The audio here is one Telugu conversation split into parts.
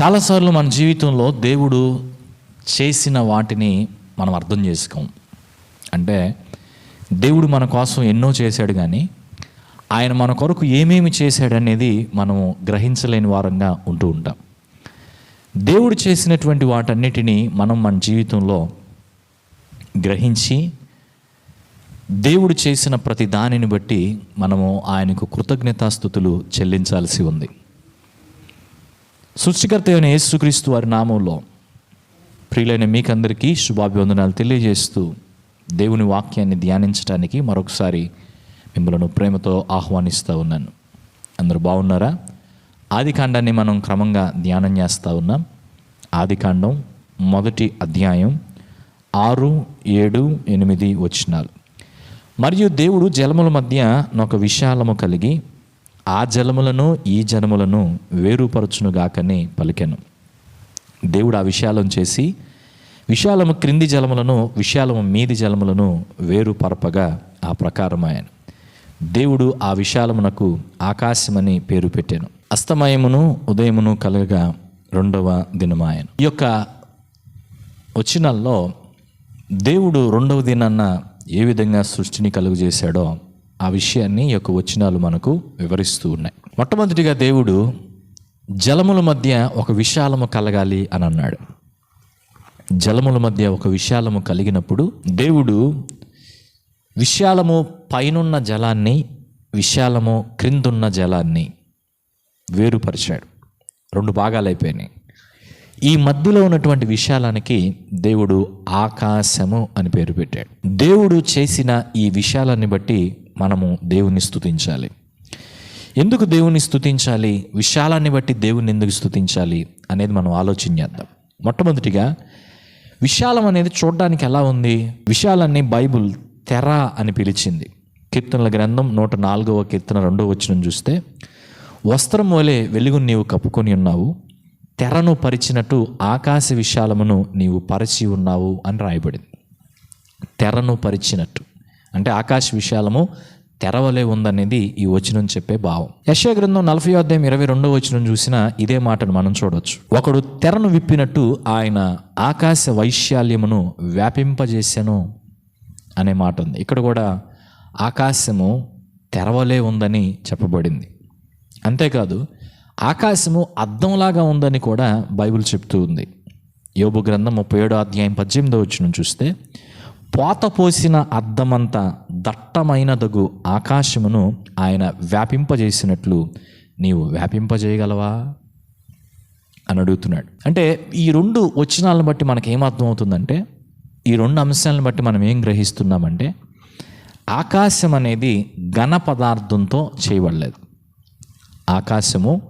చాలాసార్లు మన జీవితంలో దేవుడు చేసిన వాటిని మనం అర్థం చేసుకోం. అంటే దేవుడు మన కోసం ఎన్నో చేశాడు కానీ ఆయన మన కొరకు ఏమేమి చేశాడనేది మనము గ్రహించలేని వారంగా ఉంటూ ఉంటాం. దేవుడు చేసినటువంటి వాటన్నిటినీ మనం మన జీవితంలో గ్రహించి దేవుడు చేసిన ప్రతి దానిని బట్టి మనము ఆయనకు కృతజ్ఞతాస్థుతులు చెల్లించాల్సి ఉంది. సృష్టికర్త అయిన యేసుక్రీస్తు వారి నామంలో ప్రియులైన మీకందరికీ శుభాభివందనాలు తెలియజేస్తూ దేవుని వాక్యాన్ని ధ్యానించడానికి మరొకసారి మిమ్మల్ని ప్రేమతో ఆహ్వానిస్తూ ఉన్నాను. అందరూ బాగున్నారా? ఆది కాండాన్ని మనం క్రమంగా ధ్యానం చేస్తూ ఉన్నాం. ఆది కాండం మొదటి అధ్యాయం ఆరు ఏడు ఎనిమిది వచ్చినాలు మరియు దేవుడు జలముల మధ్య ఒక విశాలము కలిగి ఆ జలములను ఈ జనములను వేరుపరచునుగాకనే పలికెను. దేవుడు ఆ విశాలం చేసి విశాలము క్రింది జలములను విశాలము మీది జలములను వేరుపరపగా ఆ ప్రకారమాయను. దేవుడు ఆ విశాలమునకు ఆకాశమని పేరు పెట్టాను. అస్తమయమును ఉదయమును కలగగా రెండవ దినమాయను. ఈ యొక్క వచ్చినాల్లో దేవుడు రెండవ దినాన్న ఏ విధంగా సృష్టిని కలుగు చేశాడో ఆ విషయాన్ని యొక్క వచనాలు మనకు వివరిస్తూ ఉన్నాయి. మొట్టమొదటిగా దేవుడు జలముల మధ్య ఒక విశాలము కలగాలి అని అన్నాడు. జలముల మధ్య ఒక విశాలము కలిగినప్పుడు దేవుడు విశాలము పైనున్న జలాన్ని విశాలము క్రిందున్న జలాన్ని వేరుపరిచాడు. రెండు భాగాలు అయిపోయినాయి. ఈ మధ్యలో ఉన్నటువంటి విశాలానికి దేవుడు ఆకాశము అని పేరు పెట్టాడు. దేవుడు చేసిన ఈ విశాలాన్ని బట్టి మనము దేవుని స్థుతించాలి ఎందుకు దేవుని స్థుతించాలి విశాలాన్ని బట్టి దేవుని ఎందుకు స్థుతించాలి అనేది మనం ఆలోచన చేద్దాం. మొట్టమొదటిగా విశాలం అనేది చూడడానికి ఎలా ఉంది? విశాలాన్ని బైబుల్ తెర అని పిలిచింది. కీర్తనల గ్రంథం నూట నాలుగవ కీర్తన రెండవ వచ్చిన చూస్తే వస్త్రం వలె వెలుగు నీవు కప్పుకొని ఉన్నావు తెరను పరిచినట్టు ఆకాశ విశాలమును నీవు పరిచి ఉన్నావు అని రాయబడింది. తెరను పరిచినట్టు. అంటే ఆకాశ విశాలము తెరవలే ఉందనేది ఈ వచనం చెప్పే భావం. యశ గ్రంథం నలభై అధ్యాయం ఇరవై రెండో వచనం చూసినా ఇదే మాటను మనం చూడవచ్చు ఒకడు తెరను విప్పినట్టు ఆయన ఆకాశ వైశాల్యమును వ్యాపింపజేశాను అనే మాట ఉంది. ఇక్కడ కూడా ఆకాశము తెరవలే ఉందని చెప్పబడింది. అంతేకాదు ఆకాశము అద్దంలాగా ఉందని కూడా బైబిల్ చెప్తూ ఉంది. యోబు గ్రంథం ముప్పై ఏడో అధ్యాయం పద్దెనిమిదో వచ్చిన చూస్తే పోత పోసిన అద్దమంత దట్టమైనదగు ఆకాశమును ఆయన వ్యాపింపజేసినట్లు నీవు వ్యాపింపజేయగలవా? అని అడుగుతున్నాడు. అంటే ఈ రెండు వచనాలను బట్టి మనకి అవుతుందంటే ఈ రెండు అంశాలను బట్టి మనం ఏం గ్రహిస్తున్నామంటే ఆకాశం అనేది ఘన పదార్థంతో చేయబడలేదు. ఆకాశము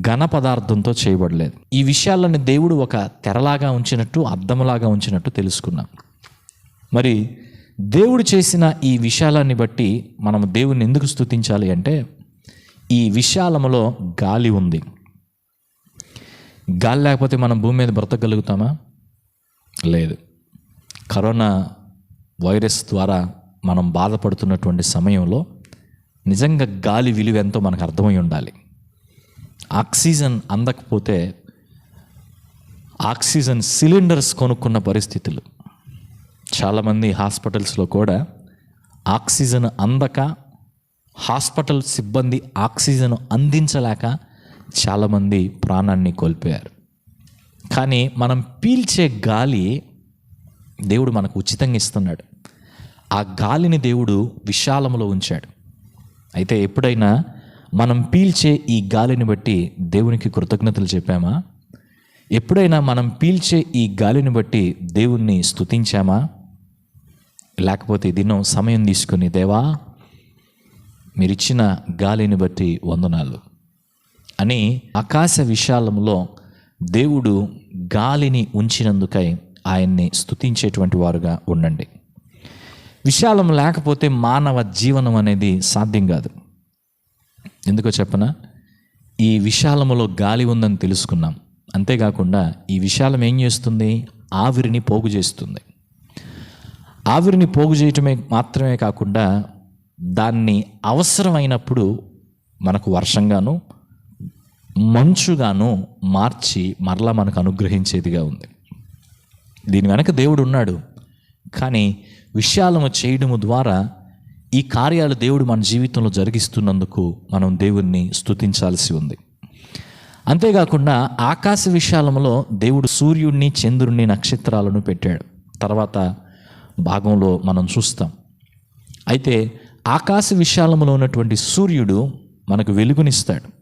ఘన పదార్థంతో చేయబడలేదు. ఈ విషయాలను దేవుడు ఒక తెరలాగా ఉంచినట్టు అద్దములాగా ఉంచినట్టు తెలుసుకున్నాం. మరి దేవుడు చేసిన ఈ విశాలాన్ని బట్టి మనం దేవుని ఎందుకు స్తుతించాలి అంటే ఈ విశాలములో గాలి ఉంది. గాలి లేకపోతే మనం భూమి మీద బ్రతకగలుగుతామా? లేదు. కరోనా వైరస్ ద్వారా మనం బాధపడుతున్నటువంటి సమయంలో నిజంగా గాలి విలువ ఎంతో మనకు అర్థమై ఉండాలి. ఆక్సిజన్ అందకపోతే ఆక్సిజన్ సిలిండర్స్ కొనుక్కున్న పరిస్థితులు. చాలామంది హాస్పిటల్స్లో కూడా ఆక్సిజన్ అందక హాస్పిటల్ సిబ్బంది ఆక్సిజన్ అందించలేక చాలామంది ప్రాణాన్ని కోల్పోయారు. కానీ మనం పీల్చే గాలి దేవుడు మనకు ఉచితంగా ఇస్తున్నాడు. ఆ గాలిని దేవుడు విశాలములో ఉంచాడు. అయితే ఎప్పుడైనా మనం పీల్చే ఈ గాలిని బట్టి దేవునికి కృతజ్ఞతలు చెప్పామా? ఎప్పుడైనా మనం పీల్చే ఈ గాలిని బట్టి దేవుణ్ణి స్తుతించామా? లేకపోతే దినం సమయం తీసుకుని దేవా మీరిచ్చిన గాలిని బట్టి వందనాలు అని ఆకాశ విశాలంలో దేవుడు గాలిని ఉంచినందుకై ఆయన్ని స్తుతించేటువంటి వారుగా ఉండండి. విశాలం లేకపోతే మానవ జీవనం అనేది సాధ్యం కాదు. ఎందుకో చెప్పనా? ఈ విశాలములో గాలి ఉందని తెలుసుకున్నాం. అంతేకాకుండా ఈ విశాలం ఏం చేస్తుంది? ఆవిరిని పోగు చేస్తుంది. ఆవిరిని పోగు చేయటమే మాత్రమే కాకుండా దాన్ని అవసరమైనప్పుడు మనకు వర్షంగాను మంచుగాను మార్చి మరలా మనకు అనుగ్రహించేదిగా ఉంది. దీని వెనక దేవుడు ఉన్నాడు. కానీ విషయాలను చేయడము ద్వారా ఈ కార్యాలు దేవుడు మన జీవితంలో జరిగిస్తున్నందుకు మనం దేవుణ్ణి స్తుతించాల్సి ఉంది. అంతేకాకుండా ఆకాశ విశాలంలో దేవుడు సూర్యుడిని చంద్రుడిని నక్షత్రాలను పెట్టాడు. తర్వాత భాగంలో మనం చూస్తాం. అయితే ఆకాశ విశాలంలో ఉన్నటువంటి సూర్యుడు మనకు వెలుగునిస్తాడు.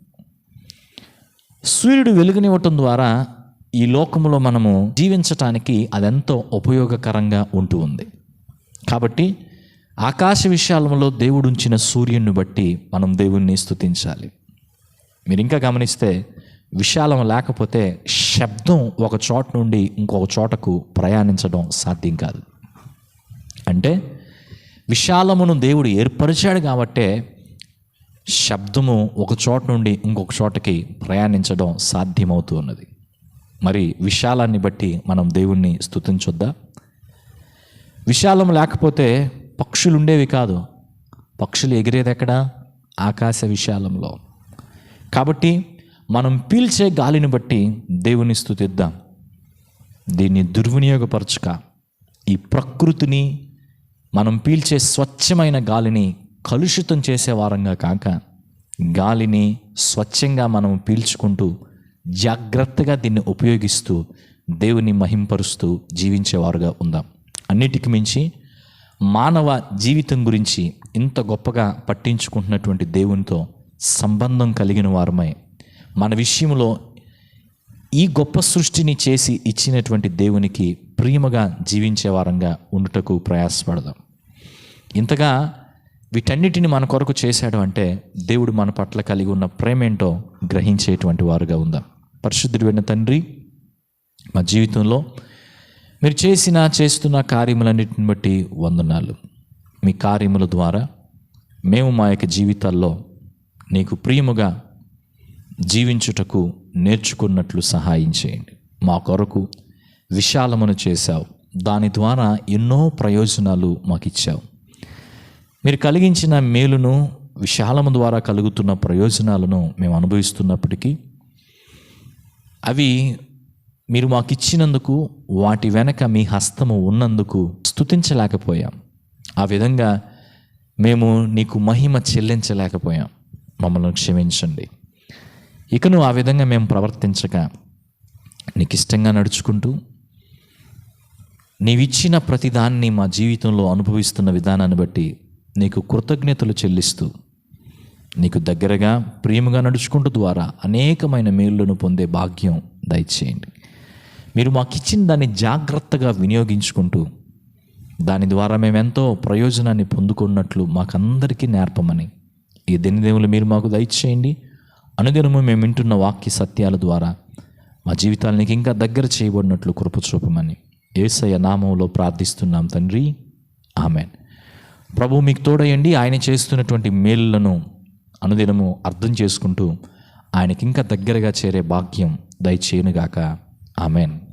సూర్యుడు వెలుగునివ్వటం ద్వారా ఈ లోకంలో మనము జీవించటానికి అదెంతో ఉపయోగకరంగా ఉంటూ ఉంది. కాబట్టి ఆకాశ విశాలంలో దేవుడు ఉంచిన సూర్యుని బట్టి మనం దేవుణ్ణి స్తుతించాలి. మీరు ఇంకా గమనిస్తే విశాలం లేకపోతే శబ్దం ఒక చోట నుండి ఇంకొక చోటకు ప్రయాణించడం సాధ్యం కాదు. అంటే విశాలమును దేవుడు ఏర్పరిచాడు కాబట్టే శబ్దము ఒక చోట నుండి ఇంకొక చోటకి ప్రయాణించడం సాధ్యమవుతూ ఉన్నది. మరి విశాలాన్ని బట్టి మనం దేవుణ్ణి స్థుతించొద్దా విశాలం లేకపోతే పక్షులు ఉండేవి కాదు. పక్షులు ఎగిరేది ఎక్కడ? ఆకాశ విశాలంలో. కాబట్టి మనం పీల్చే గాలిని బట్టి దేవుని స్థుతిద్దాం దీన్ని దుర్వినియోగపరచుక ఈ ప్రకృతిని మనం పీల్చే స్వచ్ఛమైన గాలిని కలుషితం చేసే వారంగా కాక గాలిని స్వచ్ఛంగా మనం పీల్చుకుంటూ జాగ్రత్తగా దీన్ని ఉపయోగిస్తూ దేవుని మహింపరుస్తూ జీవించేవారుగా ఉందాం. అన్నిటికి మించి మానవ జీవితం గురించి ఇంత గొప్పగా పట్టించుకుంటున్నటువంటి దేవునితో సంబంధం కలిగిన వారమై మన విషయంలో ఈ గొప్ప సృష్టిని చేసి ఇచ్చినటువంటి దేవునికి ప్రియముగా జీవించే వారంగా ఉండుటకు ప్రయాసపడదాం. ఇంతగా వీటన్నిటిని మన కొరకు చేశాడు అంటే దేవుడు మన పట్ల కలిగి ఉన్న ప్రేమేంటో గ్రహించేటువంటి వారుగా ఉందాం. పరిశుద్ధుడు తండ్రి మా జీవితంలో మీరు చేసిన చేస్తున్న కార్యములన్నిటిని బట్టి వందనాలు. మీ కార్యముల ద్వారా మేము మా యొక్క జీవితాల్లో నీకు ప్రియముగా జీవించుటకు నేర్చుకున్నట్లు సహాయం చేయండి. మా కొరకు విశాలమును చేశావు. దాని ద్వారా ఎన్నో ప్రయోజనాలు మాకు ఇచ్చావు మీరు కలిగించిన మేలును విశాలము ద్వారా కలుగుతున్న ప్రయోజనాలను మేము అనుభవిస్తున్నప్పటికీ అవి మీరు మాకు ఇచ్చినందుకు వాటి వెనక మీ హస్తము ఉన్నందుకు స్తుతించలేకపోయాం. ఆ విధంగా మేము నీకు మహిమ చెల్లించలేకపోయాం. మమ్మల్ని క్షమించండి. ఇకను ఆ విధంగా మేము ప్రవర్తించక నీకు ఇష్టంగా నడుచుకుంటూ నీవిచ్చిన ప్రతిదాన్ని మా జీవితంలో అనుభవిస్తున్న విధానాన్ని బట్టి నీకు కృతజ్ఞతలు చెల్లిస్తూ నీకు దగ్గరగా ప్రేమగా నడుచుకుంటూ ద్వారా అనేకమైన మేలులను పొందే భాగ్యం దయచేయండి. మీరు మాకు ఇచ్చిన దాన్ని జాగ్రత్తగా వినియోగించుకుంటూ దాని ద్వారా మేము ఎంతో ప్రయోజనాన్ని పొందుకున్నట్లు మాకందరికీ నేర్పమని ఈ దినదేవులు మీరు మాకు దయచేయండి. అనుదినము మేము వింటున్న వాక్య సత్యాల ద్వారా మా జీవితానికి ఇంకా దగ్గర చేయబడినట్లు కృప చూపమని ఏసయ్య నామంలో ప్రార్థిస్తున్నాం తండ్రి. ఆమెన్. ప్రభు మీకు తోడయండి. ఆయన చేస్తున్నటువంటి మేలులను అనుదినము అర్థం చేసుకుంటూ ఆయనకి ఇంకా దగ్గరగా చేరే భాగ్యం దయచేయునుగాక. ఆమెన్.